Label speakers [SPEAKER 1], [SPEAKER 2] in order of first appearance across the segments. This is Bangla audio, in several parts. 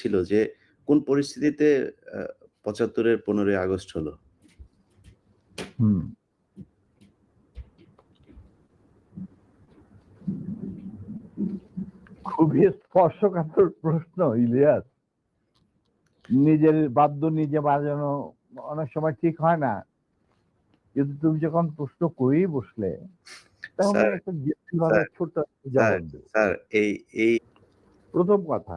[SPEAKER 1] ছিল যে কোন পরিস্থিতিতে আ ৭৫ এর ১৫ই আগস্ট হলো?
[SPEAKER 2] খুবই স্পর্শকাতর প্রশ্ন ইলিয়াস। নিজের বাদ্য নিজে বাজানো অনেক সময় ঠিক হয় না। কিন্তু তুমি যখন প্রশ্ন করেই বসলে, তখন
[SPEAKER 1] স্যার,
[SPEAKER 2] একটা ছোট্ট
[SPEAKER 1] এই এই
[SPEAKER 2] ১ম কথা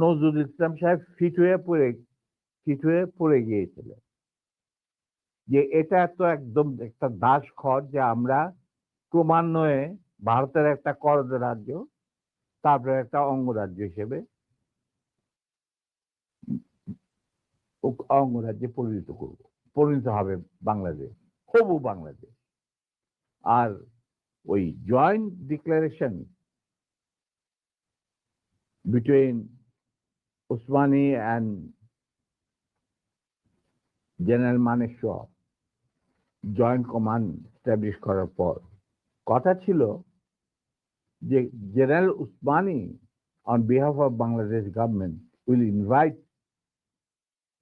[SPEAKER 2] নজরুল ইসলাম সাহেব ফিট হয়ে পড়ে ফিট হয়ে পড়ে গিয়েছিলেন। যে এটা তো একদম একটা দাসখত যে আমরা ক্রমান্বয়ে ভারতের একটা করদ রাজ্য, তারপরে একটা অঙ্গরাজ্য হিসেবে অঙ্গরাজ্যে পরিণত করব। পরিণত হবে বাংলাদেশ। হবু বাংলাদেশ। আর ওই joint declaration between Usmani and general Manekshaw joint command establish করার পর কথা ছিল যে general Osmani on behalf of Bangladesh government will invite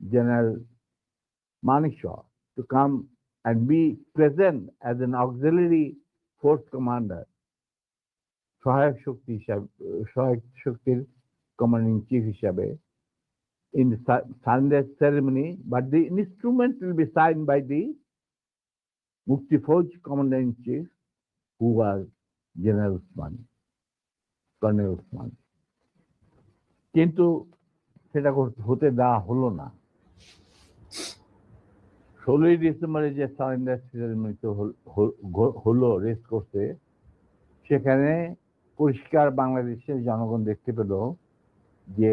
[SPEAKER 2] General Manekshaw to come and be present as an auxiliary force commander সহায়ক শক্তি হিসাবে সহায়ক শক্তির কমান্ডিং চিফ হিসাবে in the Sunday ceremony, but the instrument will be signed by the Mukti Fauj commander in chief, who was General Usmani, Colonel Usmani. কিন্তু সেটা হতে দেওয়া হলো না ষোলোই ডিসেম্বরে যে সারেন্ডার সেরেমনিতে হলো রেস করতে সেখানে পরিষ্কার বাংলাদেশের জনগণ দেখতে পেল যে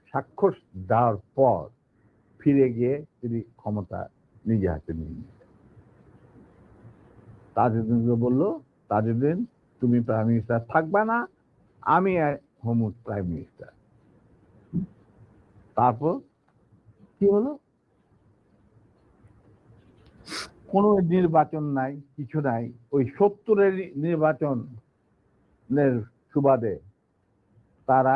[SPEAKER 2] স্বাক্ষর দেওয়ার পর ফিরে গিয়ে তিনি ক্ষমতা নিজে হাতে নিয়ে নিলেন। তাজউদ্দিনকে বলল, তাজউদ্দিন, তুমি প্রাইম মিনিস্টার থাকবে না, আমি হোম প্রাইম মিনিস্টার তারপর কি হলো? কোনো নির্বাচন নাই, কিছু নাই। ওই সত্তরের নির্বাচনের সুবাদে তারা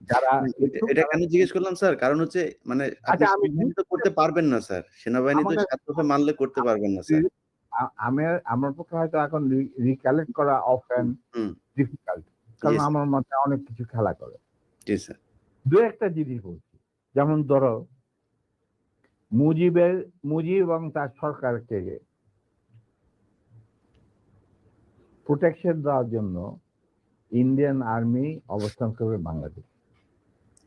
[SPEAKER 2] যারা
[SPEAKER 1] এটা- কেন জিজ্ঞেস করলাম স্যার? কারণ হচ্ছে মানে আপনি
[SPEAKER 2] আচ্ছা,
[SPEAKER 1] সেনাবাহিনী তো করতে পারবেন না স্যার। সেনাবাহিনী তো মানলে করতে পারবেন না স্যার।
[SPEAKER 2] আমি আমার পক্ষে হয়তো এখন রিকালেক্ট করা অফ অ্যান্ড
[SPEAKER 1] হুম।
[SPEAKER 2] ডিফিকাল্ট কারণ আমার মতে অনেক কিছু খেলা করে।
[SPEAKER 1] জি স্যার
[SPEAKER 2] দু একটা জিনিস বলছি। যেমন ধরো মুজিবের মুজিব এবং তার সরকারকে প্রোটেকশন দেওয়ার জন্য ইন্ডিয়ান আর্মি অবস্থান করবে বাংলাদেশ।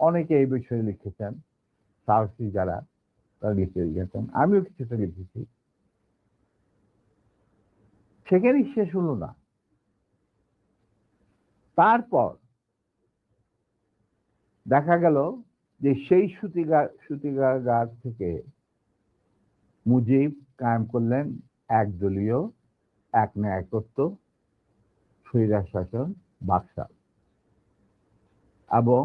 [SPEAKER 2] অনেকে এই বিষয়ে লিখেছেন, সাহসী যারা, তারা লিখে লিখেছেন আমিও কিছুটা লিখেছি। সেখানেই শেষ হলো না। তারপর দেখা গেল যে সেই সুতিগা সুতিগার থেকে মুজিব কায়েম করলেন একদলীয়, এক ন্যায়কত্ব স্বৈরাজ শাসন বাকশাল। এবং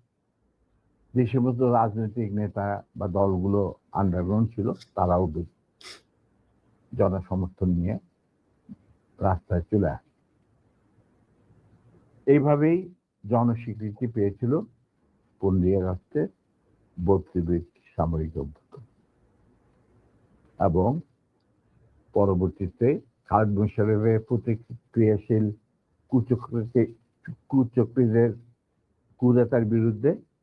[SPEAKER 2] যে সমস্ত রাজনৈতিক নেতা বা দলগুলো আন্ডারগ্রাউন্ড ছিল, তারাও বেশ জনসমর্থন নিয়ে রাস্তায় চলে আসে। এইভাবেই জনস্বীকৃতি পেয়েছিল পনেরোই আগস্টে বত্রিশ সামরিক অভ্যুত্থান এবং পরবর্তীতে খালেদ মুশারফের প্রতিক্রিয়াশীল কুচক্রকে কুচক্রীদের কুদাতার বিরুদ্ধে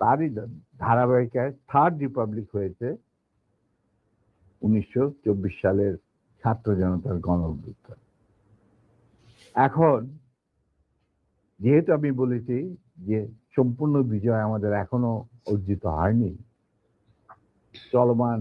[SPEAKER 2] তারই ধারাবাহিকায় থার্ড রিপাবলিক হয়েছে উনিশশো চব্বিশ সালের ছাত্র জনতার গণ অভ্যুত্থান। এখন যেহেতু আমি বলেছি যে সম্পূর্ণ বিজয় আমাদের এখনও অর্জিত হয়নি, চলমান